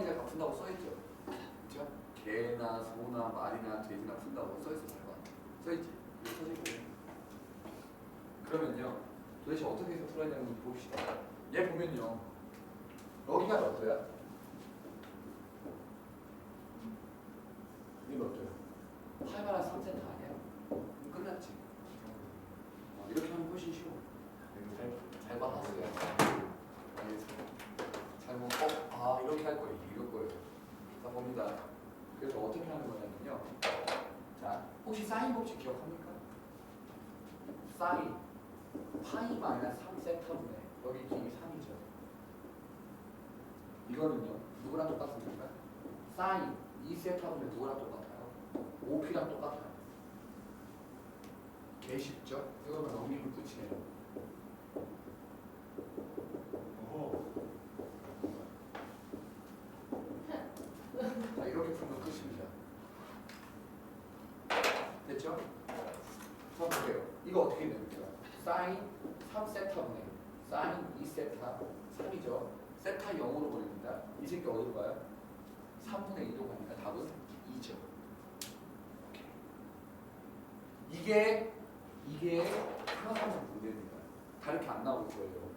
이제 다 푼다고 써있죠. 그렇죠? 개나 소나 말이나 돼지나 푼다고 써있어 잘 봐. 써있지. 써지고. 그러면요. 도대체 어떻게 해서 풀어야 되는지 봅시다. 얘 보면요. 여기가 몇 도야? 이게 몇 도야? 8만한 3cm 아니야? 그럼 끝났지. 어, 이렇게 하면 훨씬 쉬워. 잘, 잘 받았어요. 알겠어. 잘못, 어, 아, 이렇게 할 거예요. 이럴 거예요. 자, 봅니다. 그래서 어떻게 하는 거냐면요. 자, 혹시 사인 법칙 기억합니까? 사인. 파이 마이너스 3세타분의 여기 길이 3이죠. 이거는요. 누구랑 똑같습니까? 사인 2세타분의 누구랑 똑같아요? 5p랑 똑같아요. 개 쉽죠? 이거는 넘기면 끝이에요. 오호. 자, 이렇게 풀면 끝입니다. 됐죠? 자, 볼게요. 이거 어떻게 됩니까? 사인 3세타분의 사인 2세타 3이죠. 세타 0으로 보냅니다. 이 새끼 어디로 가요? 3분의 2로 가니까 답은 2죠. 오케이. 이게 이게 하나만 문제입니다. 다르게 안 나올 거예요.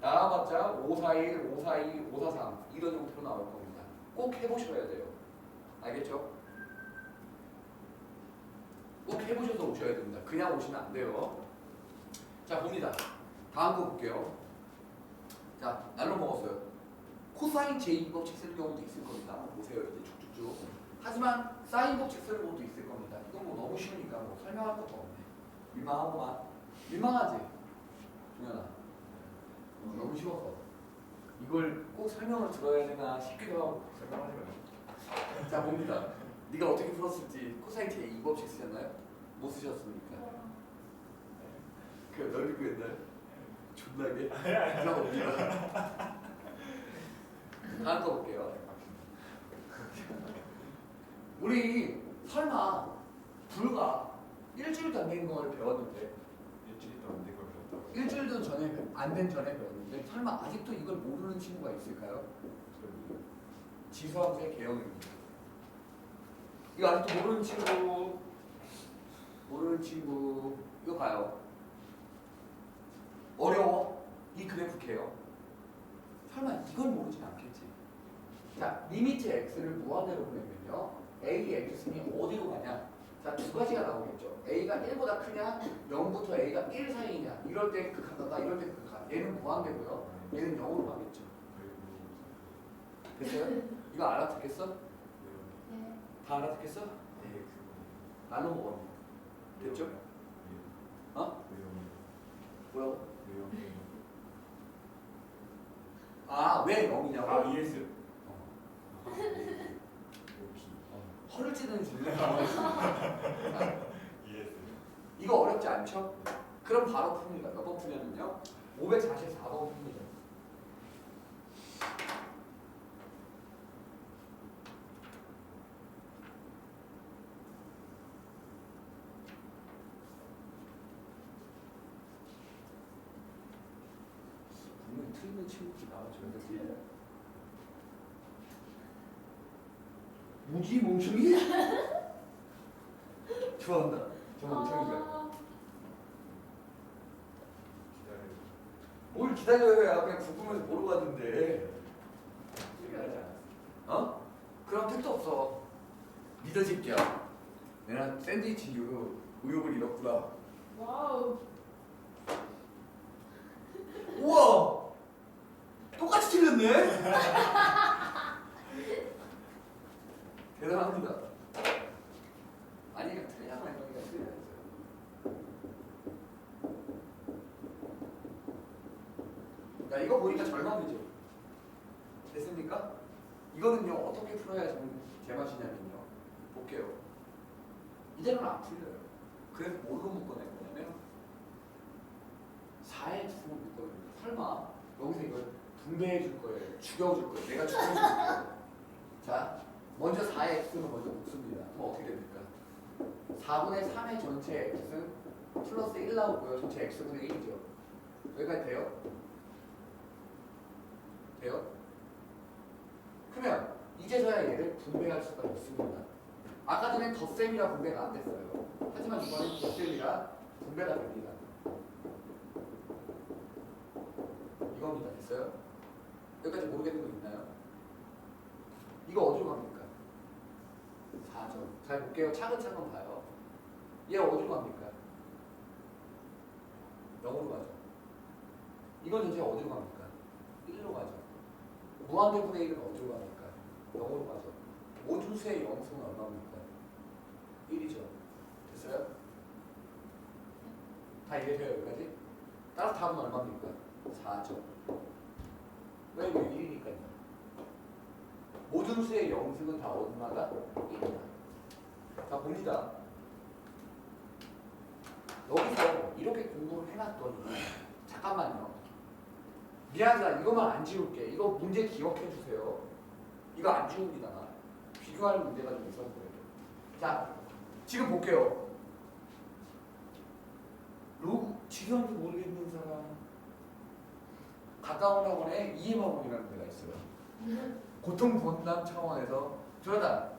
나와봤자 541, 542, 543 이런 형태로 나올 겁니다. 꼭 해보셔야 돼요. 알겠죠? 꼭 해보셔서 오셔야 됩니다. 그냥 오시면 안 돼요. 자 봅니다. 다음 거 볼게요. 자 날로 먹었어요. 코사인 제2 법칙 쓸 경우도 있을 겁니다. 보세요 이제 쭉쭉쭉. 하지만 사인 법칙 쓸 것도 있을 겁니다. 이건 뭐 너무 쉬우니까 뭐 설명할 것도 없네. 민망하고만. 민망하지? 중현아. 어, 너무 쉬워서. 이걸 꼭 설명을 들어야 되나 싶기도 설명하지 마요. 자 봅니다. 네가 어떻게 풀었을지 코사인 제2 법칙 쓰셨나요? 못 쓰셨습니까? 그 너희도 옛날 존나게 자 봅니다. 다음 거 볼게요. 우리 설마 불과 일주일도 안 된 걸 배웠는데 일주일도 안 되고 그랬다고. 일주일도 전에 안 된 전에 배웠는데 설마 아직도 이걸 모르는 친구가 있을까요? 지수함수의 개형입니다. 이거 아직도 모르는 친구 모르는 친구 이거 봐요. 어려워? 이 그래프 개요. 설마 이걸 모르진 않겠지. 자, 리미트 x를 무한대로 보내면요. a x승이 어디로 가냐? 자, 두 가지가 나오겠죠. a가 1보다 크냐? 0부터 a가 1 사이냐? 이럴 때 극하다, 이럴 때 극하. 얘는 무한대고요. 얘는 0으로 가겠죠. 됐어요? 이거 알아듣겠어? 네. 다 알아듣겠어? 나눠 먹었네. 됐죠? 어? 뭐라고? 아, 왜 0이냐고? 아 ES. 허를 찌르는 질문. ES. 이거 어렵지 않죠? 그럼 바로 풉니다. 몇 번 푸냐면요. 544번 풉니다. 분명히 틀리는 친구들이 나와줘야 돼. 무기 멍청이? 좋아한다. 저 멍청이가. 아. 뭘 기다려요? 그냥 궁금해서 보러 갔는데. 어? 그럼 택도 없어. 믿어질게요. 내가 샌드위치 이후로 의욕을 잃었구나. 와우. 우와! 똑같이 틀렸네? 대단합니다. 아니, 틀려야만 형이가 틀려야죠. 야, 이거 보니까 절망이죠. 됐습니까? 이거는요, 어떻게 풀어야 좀 제맛이냐면요. 볼게요. 이대로는 안 풀려요. 그래서 뭘로 묶어낼 거냐면, 4의 두을 묶어냅니다. 설마, 여기서 이걸 분배해 줄 거예요. 죽여줄 거예요. 내가 죽여줄 거예요. 자, 먼저 4의 x를 먼저 묶습니다. 그럼 어떻게 됩니까? 4분의 3의 전체 x 플러스 1 나오고요. 전체 x분의 1이죠. 여기까지 돼요? 돼요? 그러면 이제서야 얘를 분배할 수가 있습니다. 아까 전엔 덧셈이라 분배가 안 됐어요. 하지만 이번엔 덧셈이라 분배가 됩니다. 이겁니다. 됐어요? 여기까지 모르겠는 거 있나요? 이거 어디로 갑니까? 4점. 잘 볼게요. 차근차근 봐요. 얘 어디로 갑니까? 0으로 가죠. 이건 전체 어디로 갑니까? 1로 가죠. 무한대분의 1은 어디로 갑니까? 0으로 가죠. 모두수의 영수는 얼마입니까? 1이죠. 됐어요? 다 이해돼요 여기까지? 따라서 답은 얼마입니까? 4죠. 왜? 왜 1이니까요. 모든 수의 영승은 다 얼마다? 1이다. 자 봅니다. 여기서 이렇게 공부를 해놨더니 잠깐만요. 미안하다 이거만 안 지울게. 이거 문제 기억해 주세요. 이거 안 지웁니다. 비교할 문제가 좀 있어서 그래요. 자 지금 볼게요. 로그 지금도 모르겠는 사람 가까운 학원에 이해방법이라는 데가 있어요. 고통 분담 차원에서 조여다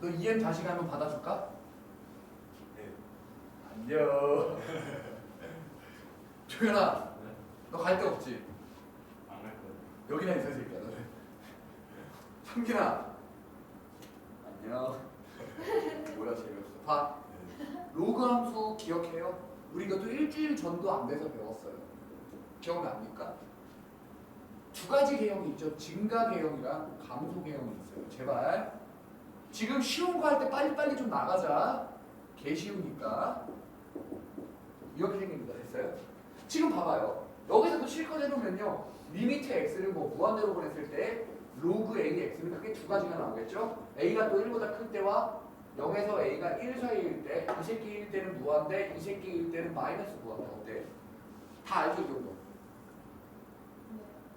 너 EM 다시 가면 받아줄까? 네. 안녕 조연아 너 갈 데 없지? 안할 거예요. 여기나 있어 이 새끼야 너는 성진아 안녕 뭐야 재미없어 봐 네. 로그 함수 기억해요? 우리 이것도 일주일 전도 안 돼서 배웠어요 기억납니까? 두 가지 개형이 있죠. 증가 개형이랑 감소 개형이 있어요. 제발. 지금 쉬운 거 할 때 빨리빨리 좀 나가자. 개 쉬우니까. 이렇게 생깁니다. 됐어요? 지금 봐봐요. 여기서도 실컷 해놓으면요. 리미트 x를 뭐 무한대로 보냈을 때 로그 a x는 크게 두 가지가 나오겠죠? A가 또 1보다 클 때와 0에서 a가 1 사이일 때 이 새끼일 때는 무한대 이 새끼일 때는 마이너스 무한대. 어때? 다 알죠 이 정도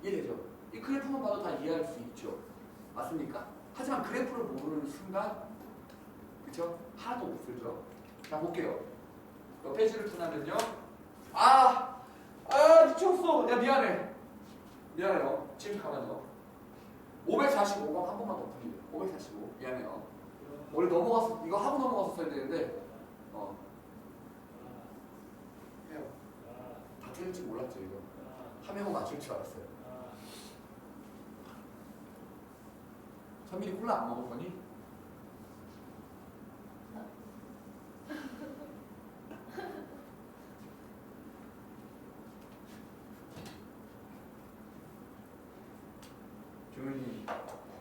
이해되죠? 이 그래프만 봐도 다 이해할 수 있죠. 맞습니까? 하지만 그래프를 모르는 순간 그쵸? 하나도 못 쓰죠. 자 볼게요. 몇 페이지를 푸냐면요. 아! 아 미쳤어. 야 미안해. 미안해요. 지금 가만요 545번 한 번만 더 풀리요 545 미안해요. 원래 넘어갔어 이거 하고 넘어갔었어야 되는데 어. 해요. 다 틀릴 줄 몰랐죠 이거. 하면 맞출 줄 알았어요 선민이 콜라 안 먹을 거니? 조현이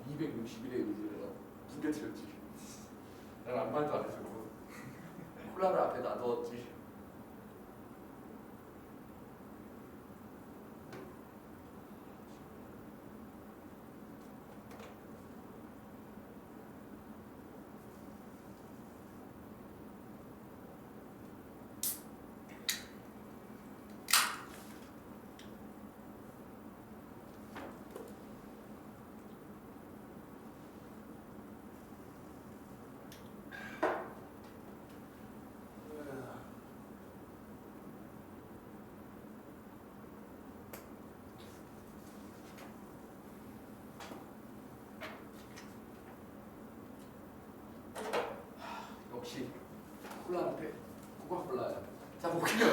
261의 의지를 무게쳤지. 난 아무 말도 안 했었고 콜라를 앞에 놔두었지. 역시 콜라는 돼. 코카콜라야. 자 볼게요.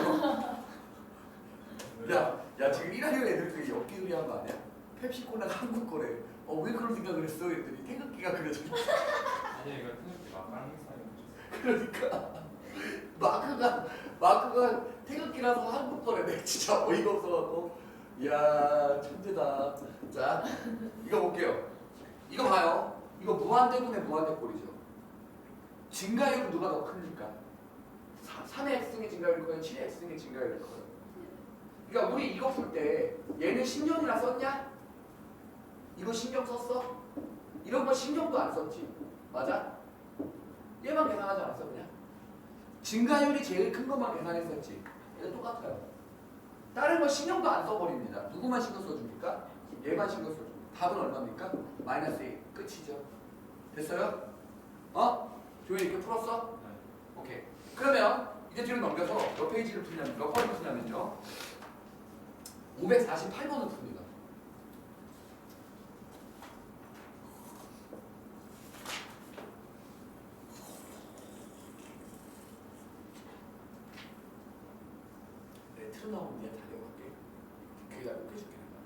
야, 야 지금 1학년 애들 중에 엽기들이 거 아니야? 펩시콜라가 한국 거래. 어 왜 그런 생각을 했어? 했더니 태극기가 그려져 있어. 아니 이거 태극기 막가는 사이 그러니까 마크가 마크가 태극기라서 한국 거래. 내 진짜 어이가 없어갖고. 이야 천재다. 자 이거 볼게요. 이거 봐요. 이거 무한대분의 무한대꼴이죠. 증가율은 누가 더 큽니까? 3의 x승의 증가율이 커요? 7의 x승의 증가율이 커요? 그러니까 우리 이거 풀때 얘는 신경이나 썼냐? 이거 신경 썼어? 이런 거 신경도 안 썼지 맞아? 얘만 계산하지 않았어 그냥? 증가율이 제일 큰 것만 계산했었지 얘도 똑같아요 다른 거 신경도 안 써버립니다 누구만 신경 써줍니까? 얘만 신경 써줍니다 답은 얼마입니까? 마이너스 1 끝이죠 됐어요? 어? 조용히 이렇게 풀었어? 오케이. 그러면 이제 뒤로 넘겨서 몇 페이지를 풀냐면 몇 번을 푸냐면요. 548번을 풉니다. 내 틀어 나오면 그냥 달려갈게. 귀에다 꼭 해줄게 내가.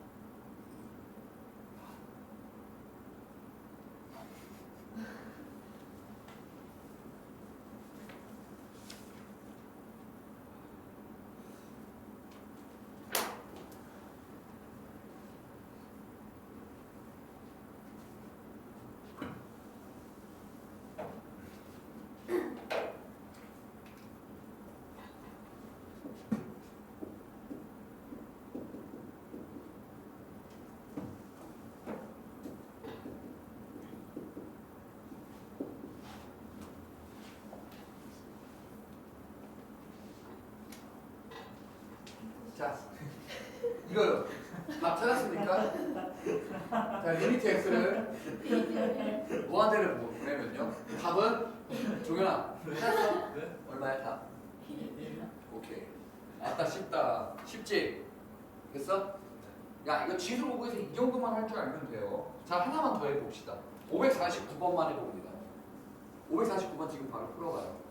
자, 이거요. 답 찾았습니까? 자, 리미트 x를 무한대를 보- 보내면요. 답은 종현아 찾았어? 네? 얼마야 답? 오케이. 아따 쉽다. 쉽지? 됐어? 야 이거 지수 보고에서 이 정도만 할 줄 알면 돼요. 자 하나만 더 해봅시다. 549번만 해봅니다. 549번 지금 바로 풀어봐요.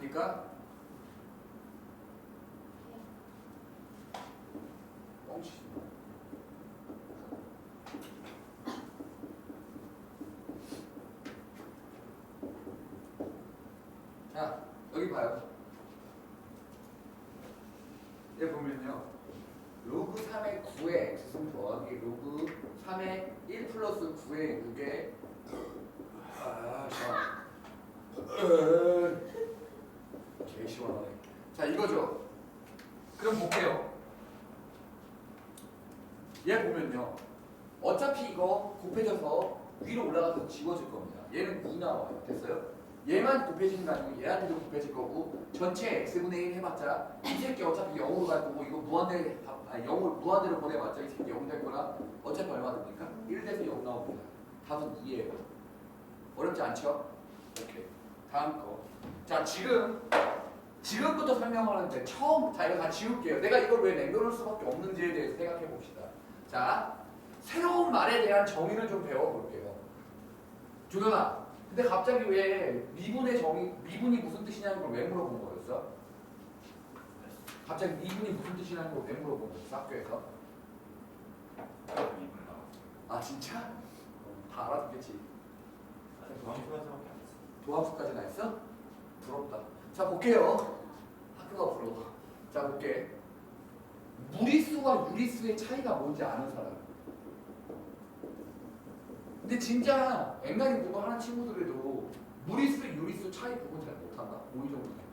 마. 자, 여기 봐요. 얘 보면요. 로그 3의 9의 x승 더하기 로그 3의 1 플러스 9의 6의 아, 자. 개 시원하네. 자, 이거죠. 그럼 볼게요. 얘 보면요. 어차피 이거 곱해져서 위로 올라가서 지워질 겁니다. 얘는 2 됐어요? 얘만 곱해지는 거 아니고 얘한테도 곱해질 거고 전체 x분의 1 해봤자 이 새끼 어차피 0으로 갈 거고 이거 무한대 아니 0을 무한대로 보내봤자 이 새끼 0 될 거라 어차피 얼마 됩니까? 1 돼서 0 나옵니다. 답은 2예요. 어렵지 않죠? 오케이. 다음 거. 자 지금 지금부터 설명하는데 처음 자 이거 다 지울게요. 내가 이걸 왜 남겨놓을 수밖에 없는지에 대해서 생각해 봅시다. 자 새로운 말에 대한 정의를 좀 배워볼게요. 조연아, 근데 갑자기 왜 미분의 정의 미분이 무슨 뜻이냐는 걸 왜 물어본 거였어? 갑자기 미분이 무슨 뜻이냐는 걸 왜 물어본 거였어? 학교에서? 2분 나왔어. 아 진짜? 다 알아듣겠지. 도함수까지밖에 안 했어. 도함수까지나 했어? 부럽다. 자 볼게요. 학교가 부러워. 자 볼게. 무리수와 유리수의 차이가 뭔지 아는 사람. 근데 진짜 앵간히 공부하는 친구들에도 무리수, 유리수 차이 구분 잘 못한다. 고2 정도 되면.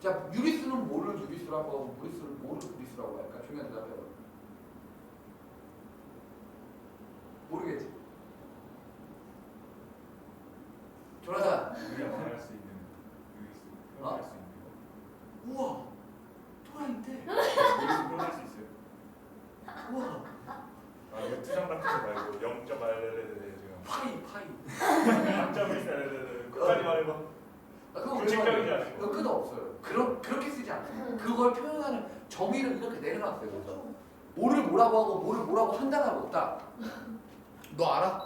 자 유리수는 뭐를 유리수라고 하고 무리수를 뭐를 무리수라고 할까? 중요한 대답해요. 모르겠지. 조나단. 우리가 말할 수 있는 유리수 표현할 수 있는 거. 우와 토라인데 유리수 표현할 수 있어요? 우와 아 이거 투정 같은 거 말고 0.8 지금 파이 파이 0.1 끝까지 말해봐. 아, 그거 규칙적이지 그거 않은 그거 거. 끝 없어요 그런 그렇게 쓰지 않아요 그걸 표현하는 정의를 이렇게 내려놨어요 그래서 뭐라고 하고 뭐를 뭐라고 한 단어가 없다 너 알아?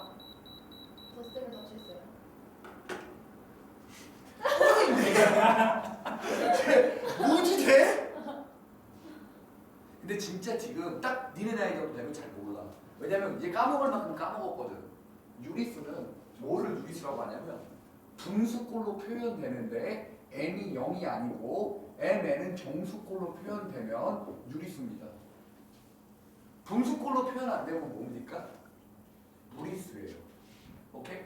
저 쌤을 다쳤어요. 쟤 뭐지 쟤? 근데 진짜 지금 딱 니네 나이 정도 되면 잘 몰라 왜냐면 이제 까먹을 만큼 까먹었거든 유리수는 뭐를 유리수라고 하냐면 분수꼴로 표현되는데 n이 0이 아니고 mn은 정수꼴로 표현되면 유리수입니다 분수꼴로 표현 안 되면 뭡니까? 무리수예요 오케이?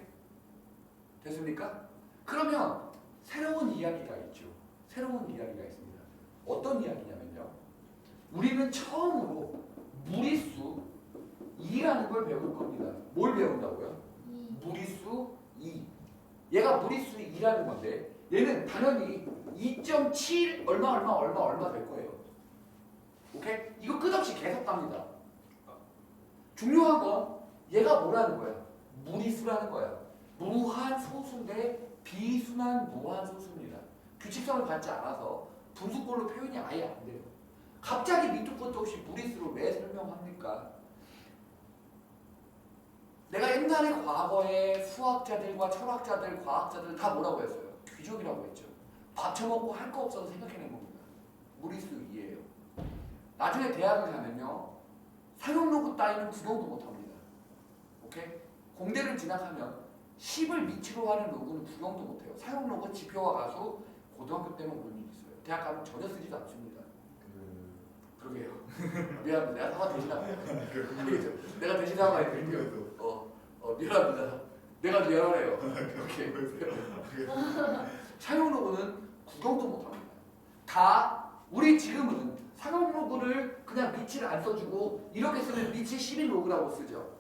됐습니까? 그러면 새로운 이야기가 있죠 새로운 이야기가 있습니다. 어떤 이야기냐면요. 우리는 처음으로 무리수 2라는 걸 배울 겁니다. 뭘 배운다고요? 이 무리수 2. 얘가 무리수 2라는 건데 얘는 당연히 2.7 얼마 얼마 얼마 얼마 될 거예요. 오케이? 이거 끝없이 계속 갑니다. 중요한 건 얘가 뭐라는 거야? 무리수라는 거야. 무한 소수인데 비순한 무한 소수입니다. 규칙성을 갖지 않아서 분수꼴로 표현이 아예 안 돼요. 갑자기 밑도 끝도 없이 무리수를 왜 설명합니까? 내가 옛날에 과거에 수학자들과 철학자들, 과학자들 다 뭐라고 했어요? 귀족이라고 했죠. 밥 처먹고 할 거 없어서 생각해낸 겁니다. 무리수 2예요. 나중에 대학을 가면요. 사용로그 따위는 구경도 못합니다. 오케이? 공대를 진학하면 10을 미치로 하는 로그는 구경도 못해요. 사용로그 지표와 가수 고등학교 때는 온 일이 있어요. 대학 가면 전혀 쓰지도 않습니다. 그 그러게요. 미안합니다. 내가 사과 대신할게요. 알겠죠? 내가 대신 사과해드릴게요. 어, 어, 미안합니다. 내가 미안하네요. 오케이. 사용 로고는 구경도 못합니다. 다 우리 지금은 사용 로고를 그냥 밑을 안 써주고 이렇게 쓰면 밑이 11 로그라고 쓰죠.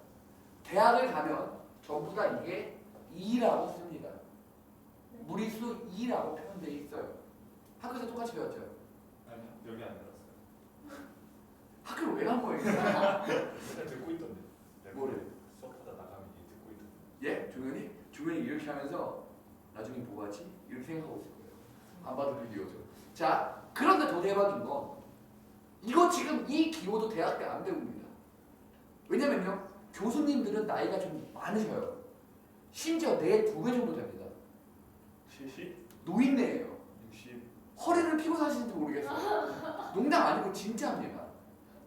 대학을 가면 전부 다 이게 2라고 씁니다. 무리수 2라고 표현되어 있어요. 학교에서 똑같이 배웠죠. 아니 여기 안 들었어요. 학교를 왜 간 거예요? 맨날 듣고 있던데. 뭐를? 수업하다 나가면 얘 듣고 있던데. 예? 종현이? 종현이 이렇게 하면서 나중에 뭐 하지? 이렇게 생각하고 있을 거예요. 안 봐도 비디오죠. 자, 그런데 더 대박인 건 이거 지금 이 기호도 대학 때 안 배웁니다. 왜냐면요. 교수님들은 나이가 좀 많으셔요. 심지어 내 두 배 정도 됩니다. 70? 노인네예요. 60? 허리를 피고 사시는지 모르겠어요. 농담 아니고 진짜입니다.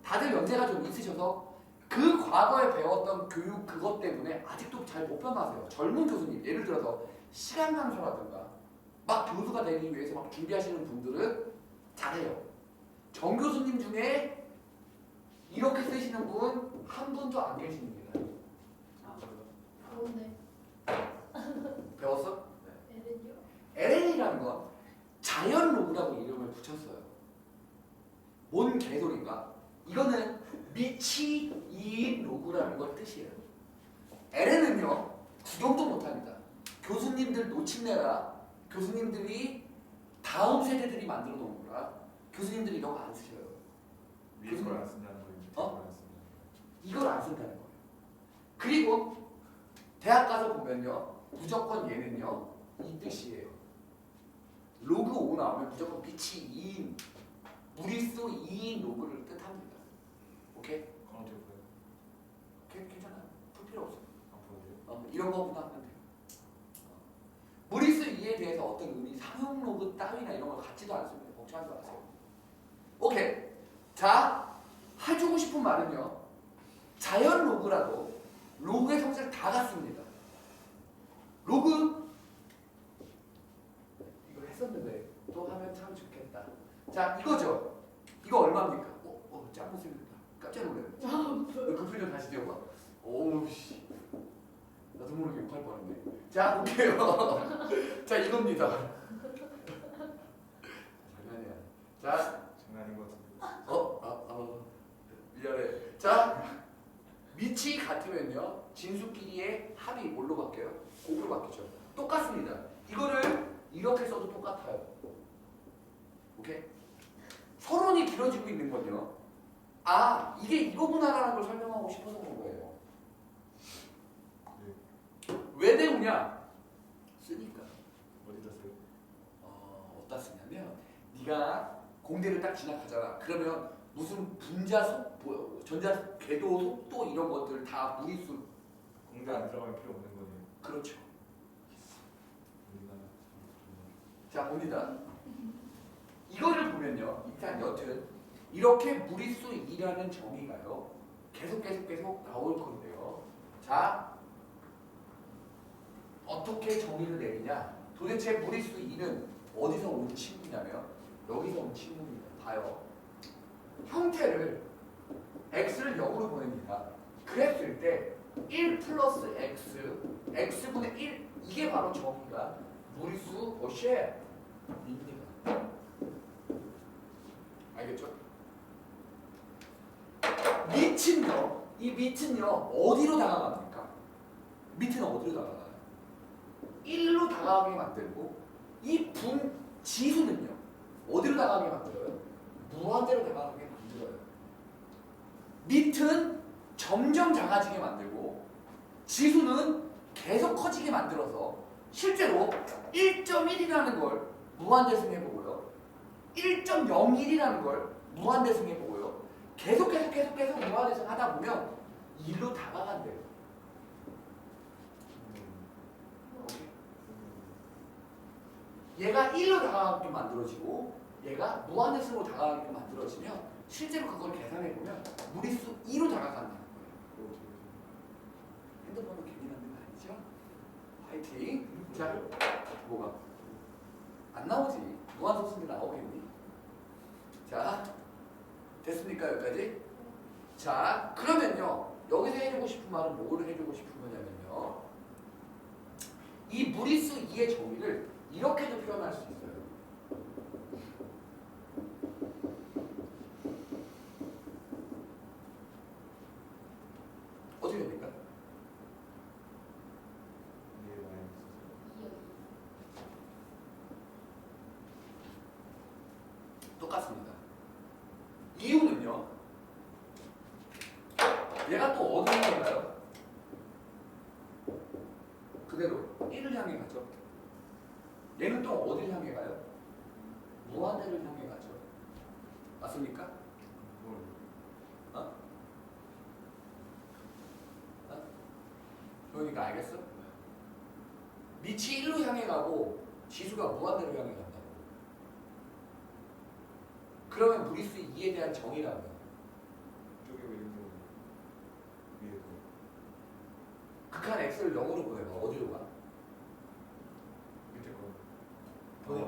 다들 연세가 좀 있으셔서 그 과거에 배웠던 교육 그것 때문에 아직도 잘 못 변하세요. 젊은 교수님, 예를 들어서 시간 강사라든가 막 교수가 되기 위해서 막 준비하시는 분들은 잘해요. 정 교수님 중에 이렇게 쓰시는 분 한 분도 안 계십니다. 그런데 배웠어? 에렌이요? LN이라는 건 자연 로그라고 이름을 붙였어요. 뭔 개소리인가? 이거는 미치 이인 로그라는 걸 뜻이에요. LN은요 구경도 못합니다. 교수님들 놓친내라. 교수님들이 다음 세대들이 만들어 놓은 거라. 교수님들이 이런 거 안 쓰셔요. 위에 걸안 쓴다는 거 밑에 어? 이걸 안 쓴다는 거예요. 그리고 대학 가서 보면요 무조건 얘는요 이 뜻이에요. 로그 5 나오면 무조건 빛이 2인 무리수 2인 로그를 뜻합니다. 오케이? 카운트 해볼까요? 괜- 괜찮아. 풀 필요 없어. 앞으로 돼요? 어, 이런 거보다 하면 돼요. 어. 무리수 2에 대해서 어떤 의미, 상용 로그 따위나 이런 걸 갖지도 않습니다. 걱정하지 마세요. 오케이. 자, 해주고 싶은 말은요. 자연 로그라도 로그의 성질 다 같습니다. 로그 이거 했었는데 또 하면 참 좋겠다. 자, 이거죠. 이거 얼마입니까? 어, 어, 짱못 생겼다. 깜짝 놀랐네. 그 표정 다시 지어봐. 오우 씨. 나도 모르게 욕할 뻔했네. 자, 볼게요. 자, 이겁니다. 장난이야. 자, 장난인 것 같은데. 어, 아, 아, 미안해. 자, 밑이 같으면요, 진수끼리의 합이 뭘로 바뀌어요? 곱으로 바뀌죠. 똑같습니다. 이거를 이렇게 써도 똑같아요. 오케이? 서론이 길어지고 있는 건요. 아, 이게 이거구나라는 걸 설명하고 싶어서 그런 거예요. 왜 배우냐? 쓰니까. 어디다 써요? 어, 어디다 쓰냐면 네가 공대를 딱 진학하잖아. 그러면 무슨 분자 속, 뭐, 전자 궤도 속도 이런 것들 다 무리수 공대 안 들어가면 필요 없는 거네요. 그렇죠. 자 봅니다. 이거를 보면요. 일단 여튼 이렇게 무리수 2라는 정의가요. 계속 계속 계속 나올 건데요. 자 어떻게 정의를 내리냐? 도대체 무리수 2는 어디서 온 친구냐면 여기서 온 친구입니다. 봐요. 형태를 x를 0으로 보냅니다. 그랬을 때 1 플러스 x, x분의 1 이게 바로 정의가 무리수 어쉐입니다. 알겠죠? 밑은 요. 이 밑은 요. 어디로 다가갑니까? 밑은 어디로 다가가요? 1로 다가가게 만들고 이 분 지수는요. 어디로 다가가게 만들어요? 무한대로 다가가게 만들어요. 밑은 점점 작아지게 만들고 지수는 계속 커지게 만들어서 실제로 1.1이라는 걸 무한대승해 보고요. 1.01이라는 걸 무한대승해 보고요. 계속 계속 계속 계속 무한대승 하다 보면 1로 다가간대요. 얘가 1로 다가가게 만들어지고 얘가 무한대승으로 다가가게 만들어지면 실제로 그걸 계산해보면 무리수 2로 다가간다는 거예요. 핸드폰은 괜히 만든 거 아니죠? 화이팅! 자, 뭐가? 안 나오지. 무한소수인데 나오겠니? 자, 됐습니까 여기까지? 자, 그러면요. 여기서 해주고 싶은 말은 뭐를 해주고 싶은 거냐면요. 이 무리수 2의 정의를 이렇게도 표현할 수 있어요. 어떻게 됩니까? 이요. 똑같습니다. 이유는요. 얘가 또 어디를 향해 가요? 그대로 1을 향해 가죠. 얘는 또 어디를 향해 가요? 무한대를 향해 가죠. 맞습니까? 어? 어? 그러니까 알겠어? 밑이 1로 향해 가고 지수가 무한대로 향해 간다고. 그러면 무리수 2에 대한 정의라면 극한 x를 0으로 보내봐. 어디로 가? 보내.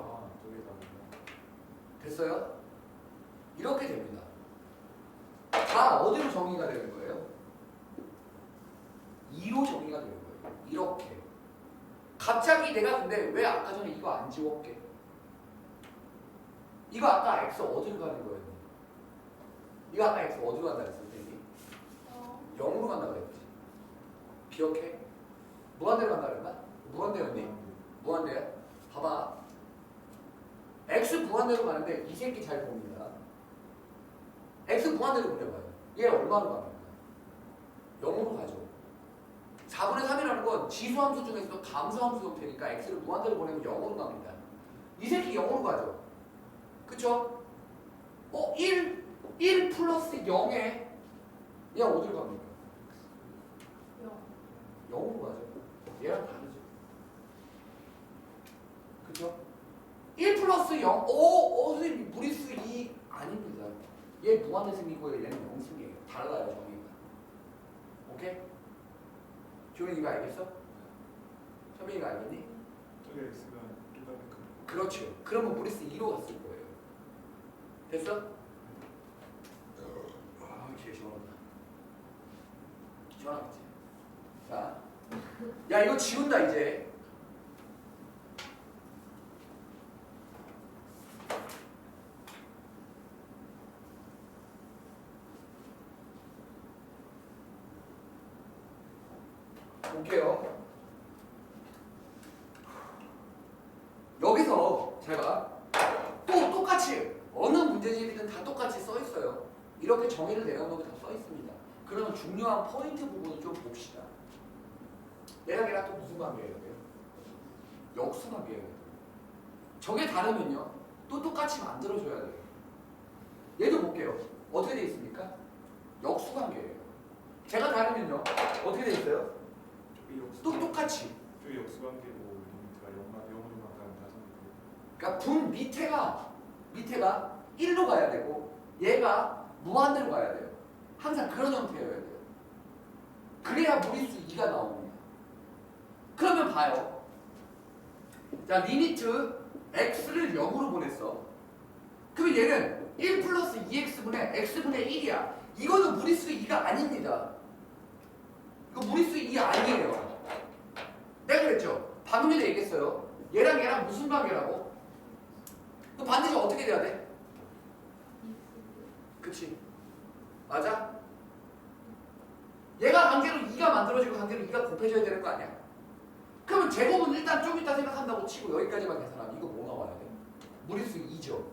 됐어요? 이렇게 됩니다. 다 어디로 정의가 되는 거예요? 2로 정의가 되는 거예요. 이렇게. 갑자기 내가 근데 왜 아까 전에 이거 안 지웠게? 이거 아까 x 어디로 가는 거예요? 이거 아까 x 어디로 간다 했어, 선생님이? 어. 0으로 간다 그랬지. 기억해? 무한대로 간다 그랬나? 무한대였니? 무한대야? 봐봐. X 무한대로 가는데 이 새끼 잘 봅니다. x 무한대로 보내봐요. 얘 얼마로 갑니까? 0으로 가죠. 4분의 3이라는 건 지수함수 중에서도 감수함수 형태니까 x를 무한대로 보내면 0으로 갑니다. 이 새끼 0으로 가죠. 그쵸? 어? 1, 1 플러스 0에 얘 어디로 갑니까? 영. 0으로 가죠. 얘랑 다르죠. 그죠? 1 플러스 0, 오, 오, 선생님, 무리수 2 아닙니다. 얘 무한의 승이고 얘는 영승이에요. 달라요, 정의가. 오케이? 이거 알겠어? 선배이가 알겠니? 그렇죠. 그러면 무리수 2로 갔을 거예요. 됐어? 아, 개 시원하다. 시원하겠지? 자, 야 이거 지운다 이제. 볼게요. 여기서 제가 또 똑같이 어느 문제집이든 다 똑같이 써 있어요. 이렇게 정의를 내려놓고 다 써 있습니다. 그러면 중요한 포인트 부분을 좀 봅시다. 얘랑 얘랑 또 무슨 관계예요? 얘? 역수 관계예요. 저게 다르면요. 또 똑같이 만들어줘야 돼요. 얘도 볼게요. 어떻게 돼 있습니까? 역수 관계예요. 제가 다르면요. 어떻게 돼 있어요? 또 똑같이. 그러니까 분 밑에가 밑에가 1로 가야 되고 얘가 무한대로 가야 돼요. 항상 그런 형태여야 돼요. 그래야 무리수 2가 나옵니다. 그러면 봐요. 자, 리미트 x를 0으로 보냈어. 그럼 얘는 1 플러스 2x분의 x분의 1이야. 이거는 무리수 2가 아닙니다. 이거 무리수 2 아니에요. 내가 그랬죠? 방금 전에 얘기했어요. 얘랑 얘랑 무슨 관계라고? 그 반드시 어떻게 돼야 돼? 그치. 맞아? 얘가 관계로 2가 만들어지고 관계로 2가 곱해져야 되는 거 아니야? 그러면 제곱은 일단 좀 이따 생각한다고 치고 여기까지만 계산하면 이거 뭐 나와야 돼? 무리수 2죠.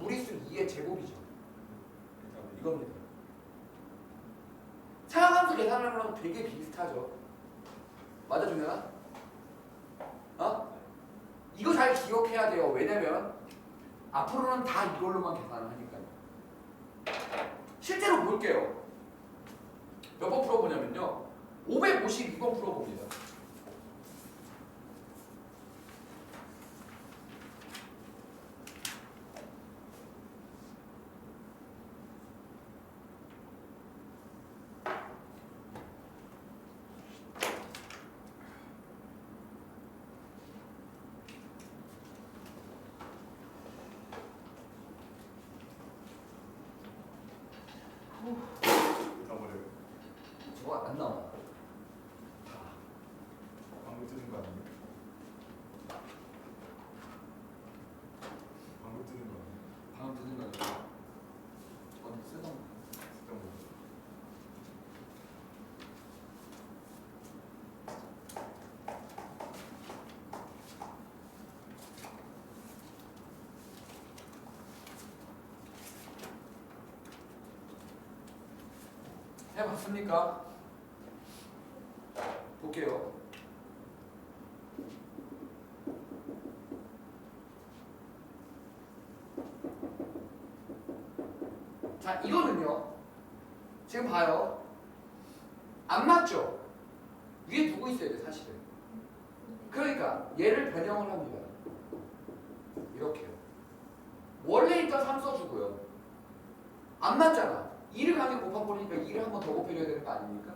무리수 2의 제곱이죠. 이겁니다. 차항함수 계산하는 거랑 되게 비슷하죠. 맞아 준현아? 어? 이거 잘 기억해야 돼요. 왜냐면 앞으로는 다 이걸로만 계산을 하니까요. 실제로 볼게요. 몇 번 풀어보냐면요. 552번 풀어봅니다. 나버려요. 저거 안 나와. 방금 뜨는 거 아니에요? 방금 뜨는 거 아니에요? 방금 듣는 거 아니야? 어디 쓰던 거. 쓰던 거. 해봤습니까? 볼게요. 자, 이거는요. 지금 봐요. 안 맞죠? 위에 두고 있어야 돼, 사실은. 그러니까 얘를 변형을 합니다. 이렇게요. 원래 있던 3 써주고요. 안 맞잖아. 2를 강에 곱해버리니까 2를 한 번 더 곱해줘야 되는 거 아닙니까?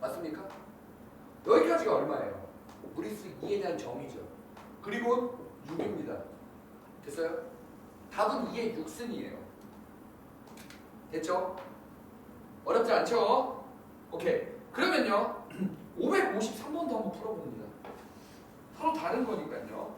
맞습니까? 여기까지가 얼마예요? 무리수 2에 대한 정의죠. 그리고 6입니다. 됐어요? 답은 2의 6승이에요. 됐죠? 어렵지 않죠? 오케이. 그러면요. 553번도 한번 풀어봅니다. 서로 다른 거니까요.